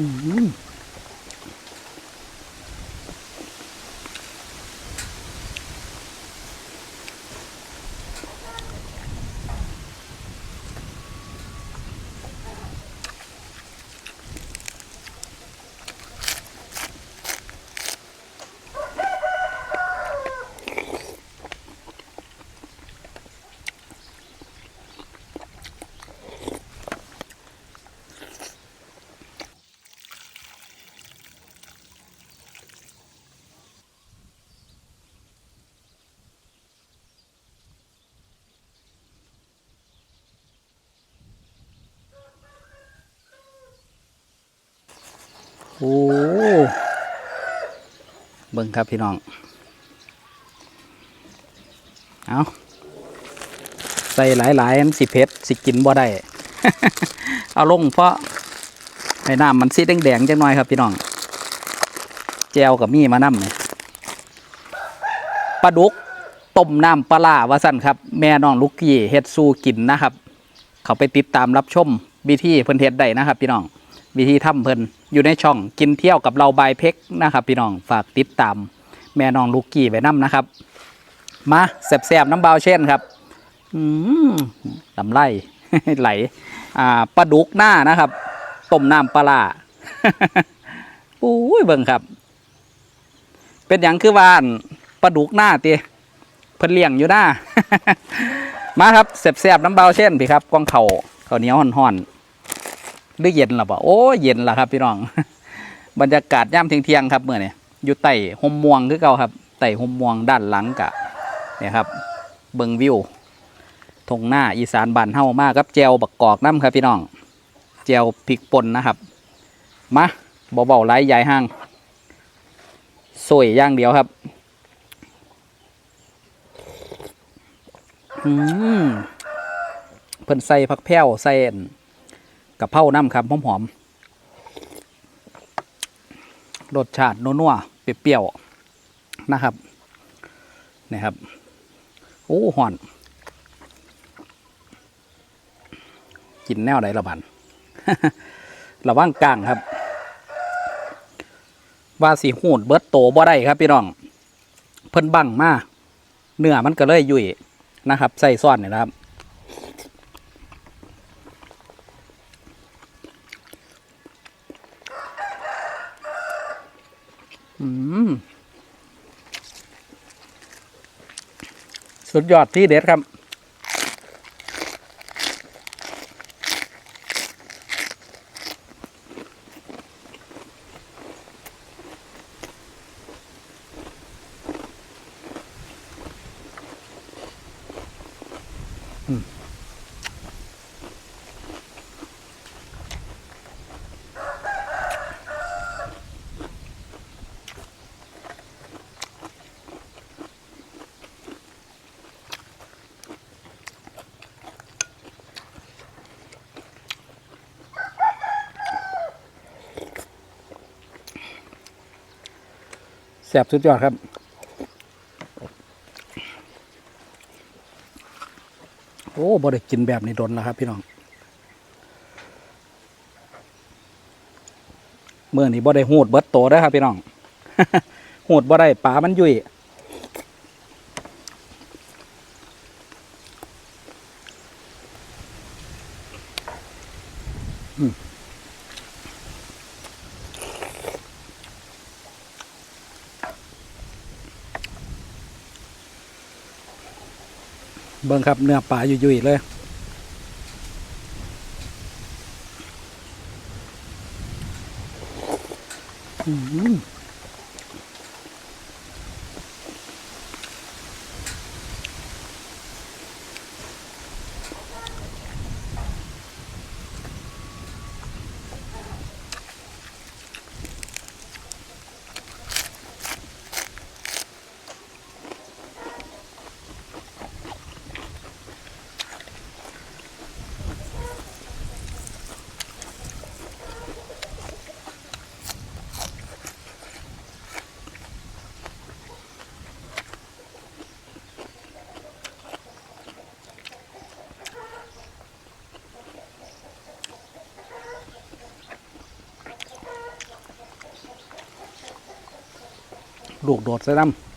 อืม โอ้เบิ่งครับพี่น้อง เอาใส่หลายๆมันสิเผ็ดสิกินบ่ได้ เอาลงเพราะให้น้ำมันสีแดงๆจังหน่อยครับพี่น้อง แจวกับมีมานำเนี่ยปลาดุกต้มน้ำปลาร้าวาสันครับ แม่น้องลูกกี้เฮ็ดสู้กินนะครับ เขาไปติดตามรับชมวิธีเพิ่นเฮ็ดได้นะครับ พี่น้อง วิธีทำเพิ่นอยู่ในช่องกินเที่ยวกับเราบายเพ็กนะครับ พี่น้องฝากติดตาม แม่น้องลูกกี้ไว้นํนะครับ มาแซ่บๆน้ำเบาเช่นครับอืมลำไรไหลอ่าปลาดุกหน้านะครับต้มน้ำปลาอุ้ยเบิ่งครับ เป็นอย่างคือว่านปลาดุกหน้าเตีเพิ่นเลี้ยงอยู่หน้ามาครับแซ่บๆน้ำเบาเช่นพี่ครับก้องเขาเขาเหนียวห่อนๆ หรือเย็นหรอปะโอ้เย็นละครับ พี่น้อง บรรยากาศย่ำเที่ยงครับเมื่อนี่อยู่ใต้หมม่วงคือเก่าครับใต้หมม่วงด้านหลังกะเนี่ยครับ เบิงวิวทงหน้าอีสานบ้านเฮามากครับแจวบักกอกน้ำครับพี่น้องแจวพริกป่นนะครับมาเบาๆไล่ใหญ่ห้างสวยย่างเดียวครับอืมเพิ่นใส่ผักแพ้วใส่ กะเพราน้ำครับหอมๆรสชาตินัวๆเปรี้ยวๆนะครับนี่ครับ โอ้ห่อน กินแนวไหนละบันระว่างกลางครับ ว่าสีหูดเบิดโตบ่ได้ครับพี่น้อง เพิ่นบังมาเนื้อมันก็เลยยุ่ยนะครับ ใส่ซ่อนนี่นะครับ อืม สุดยอดที่เด็ดครับ แสบสุดยอดครับ โอ้บ่ได้กินแบบนี้ดนแล้วครับ พี่น้องเมื่อนี้บ่ได้หูดเบิดโตได้ครับ พี่น้องหูดบ่ได้ปลามันยุ่ย เบิ่งครับเนื้อปลายุ่ยๆเลยอืม ลูกโดดใส่น้ำ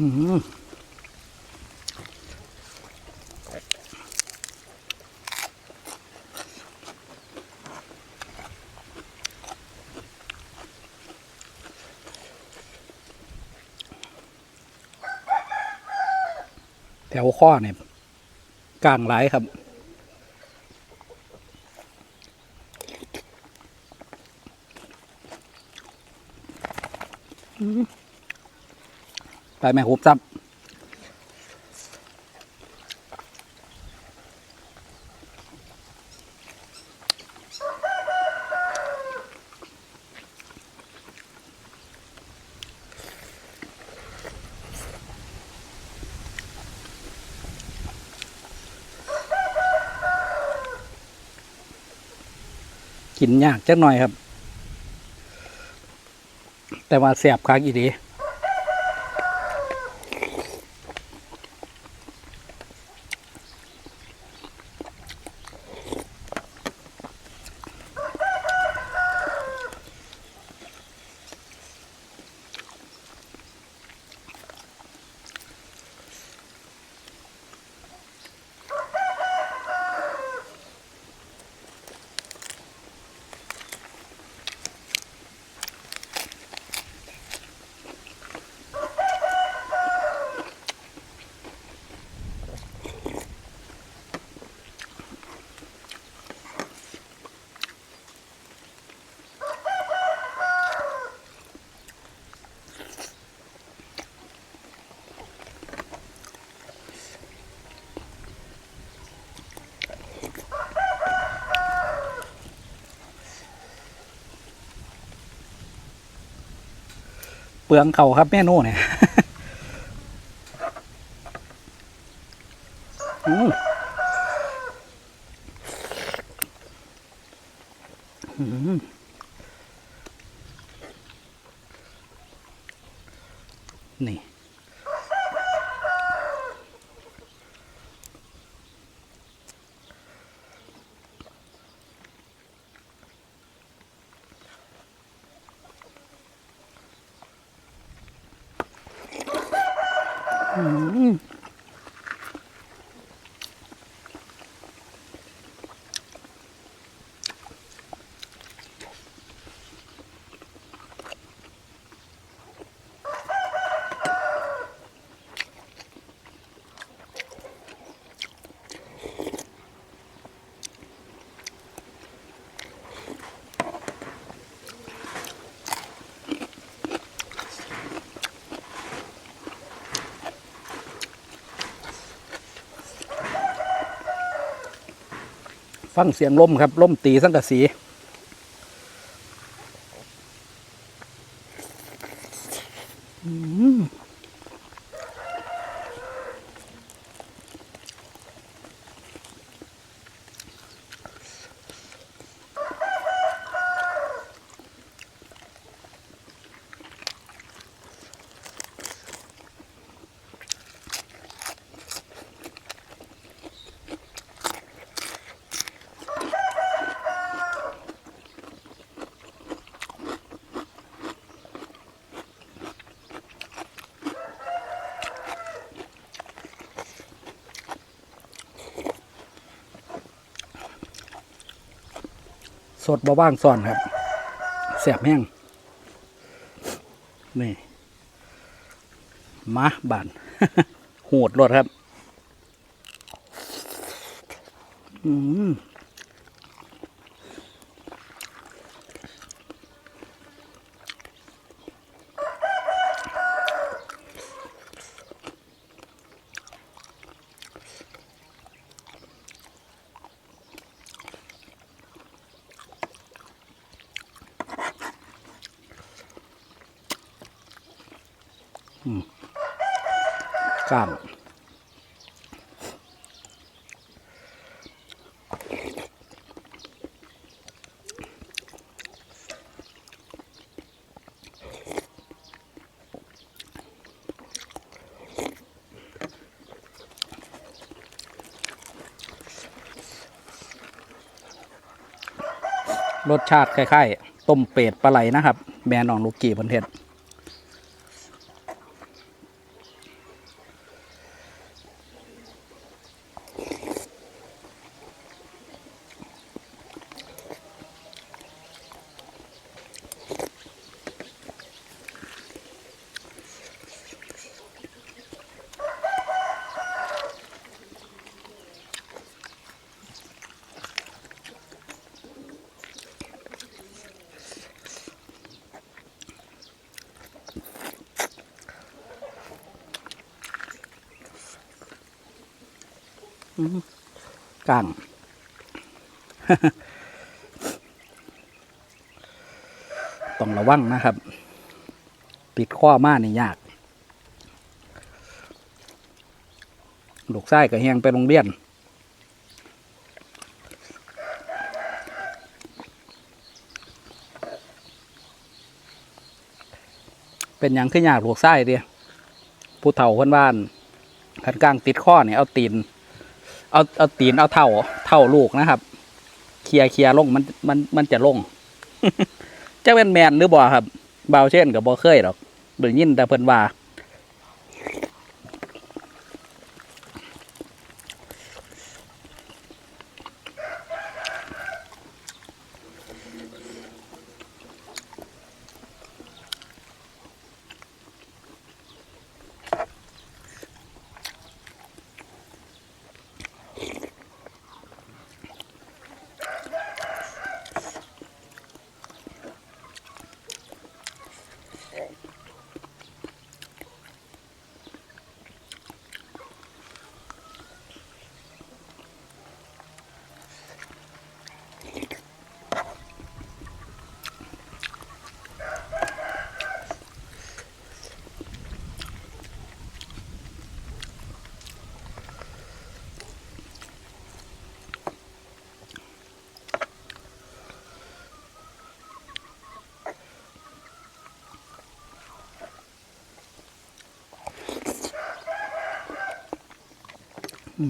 แถวข้อเนี่ยกลางหลครับ ไปแม่หุบซับกินยากจักหน่อยครับ แต่ว่าแสบคักอีดี ปลืองเขาครับแม่นูเนี่ยอืมอืมนี่ อืม ฟังเสียงลมครับลมตีสังกะสี อืม สดบ่ว่างซ่อนครับแสบแห้งนี่มาบานโหดรดครับ อืม รสชาติคล้ายๆต้มเป็ดปลาไหลนะครับ แม่น้องลูกกี้เพันเทศ กลางต้องระวังนะครับ ปิดข้อมานี่ยาก ลูกไส้ก็แหงไปโรงเรียนเป็นอย่างขึ้นยากลูกไส้เดียผู้เฒ่าคนบ้านขันกลางติดข้อเนี่ยเอาตีน เอาเอาตีนเอาเท่าเท่าลูกนะครับเคลียร์เคลียร์ลงมันมันมันจะลงจะเป็นแมนหรือบ่ครับเบาเช่นกับบ่เคยหรอกหรือยินแต่เพิ่นว่า อื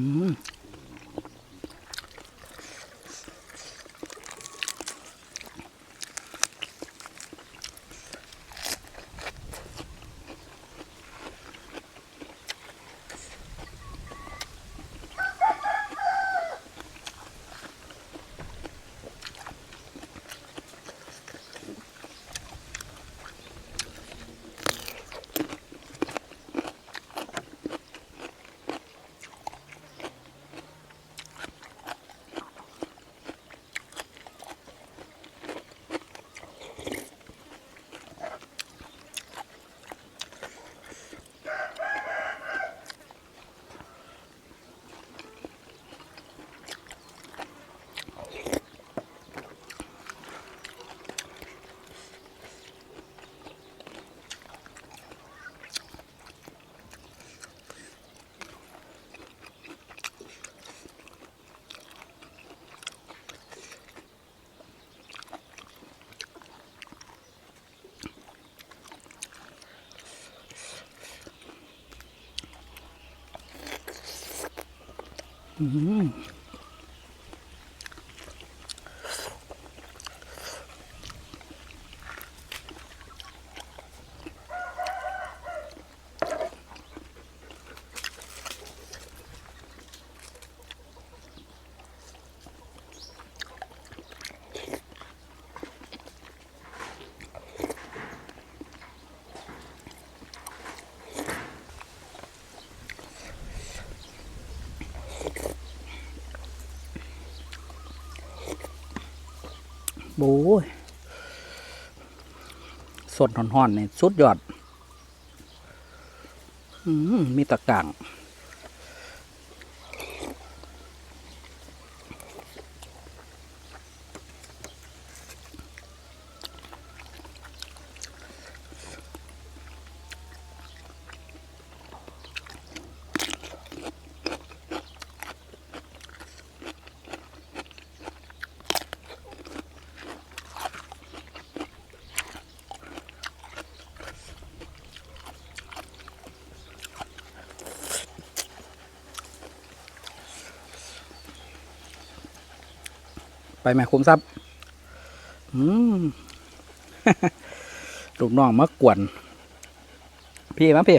ม โอ้ยสดห่อนๆนี่สุดยอด อืมมีตะกร้าง ไปแม่คุ้มทรัพย์อืมลูกน้องมากวน พี่มาพี่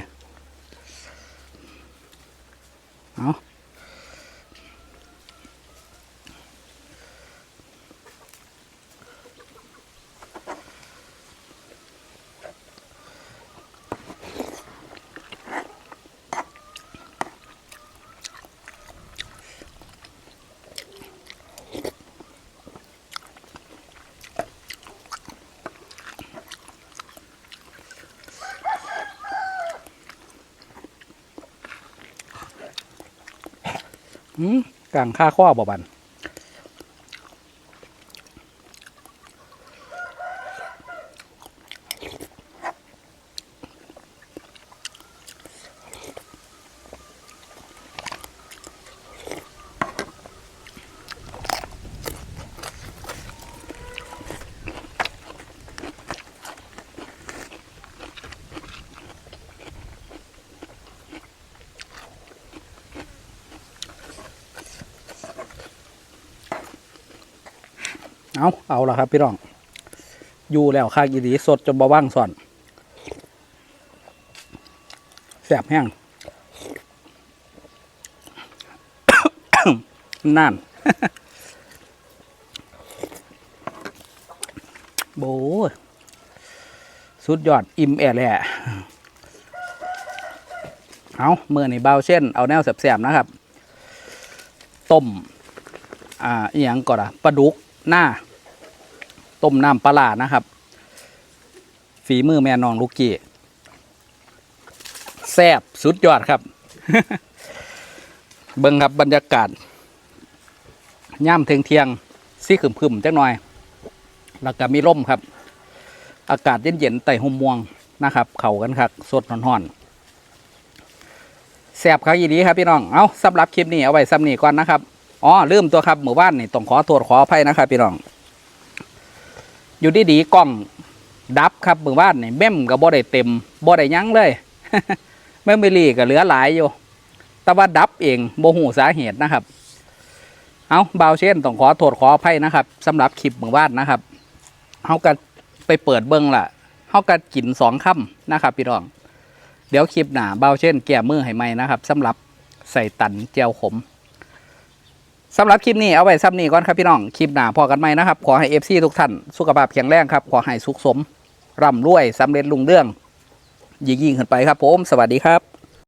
กลางค่าข้อบ่บัน เอาเอาละครับ พี่น้อง อยู่แล้วคากีดีสดจนบว่างสอนแสบแห้งนั่นโบสุดยอดอิ่มแอแหละเอาเมื่อนี่เบาเช่น เอาแนวแสบๆนะครับ ต้ม อ่าอหย่างก่อนอะปลาดุกหน้า ต้มน้ำปลานะครับ ฝีมือแม่น้องลูกกี้แซบสุดยอดครับ เบิ่งครับบรรยากาศย่ำเทียงเทียงๆซี่ขึ้มๆจักหน่อย แล้วก็มีร่มครับ อากาศเย็นๆไต่ห่มม่วงนะครับ เข่ากันครับ สดห่อนๆแซบครับยีดีครับพี่น้อง เอาสำหรับคลิปนี้เอาไว้ซ้ำนี้ก่อนนะครับ อ๋อลืมตัวครับหมู่บ้านนี่ต้องขอโทษขออภัยนะครับพี่น้อง อยู่ดีๆกล้องดับครับหมู่บ้านนี่เบ้มกับบ่ได้เต็มบ่ได้ยั้งเลยเมมโมรี่ก็เหลือหลายอยู่ แต่ว่าดับเองโมหูสาเหตุนะครับ เอาเบาวเช่นต้องขอโทษขออภัยนะครับสำหรับคลิปหมู่บ้านนะครับเขาก็ไปเปิดเบิ้งล่ะเขาก็กินสองคำนะครับพี่น้อง เดี๋ยวคลิปหน้าเบาวเช่น แก้มือให้ไหมนะครับสำหรับใส่ตันเจียวขม สำหรับคลิปนี้เอาไว้ซ้ำนี้ก่อนครับพี่น้อง คลิปหน้าพอกันไหมนะครับ ขอให้เอฟซีทุกท่านสุขภาพแข็งแรงครับ ขอให้สุขสมร่ำรวยสำเร็จลุงเรื่อง ยิ่งยิ่งขึ้นไปครับผม สวัสดีครับ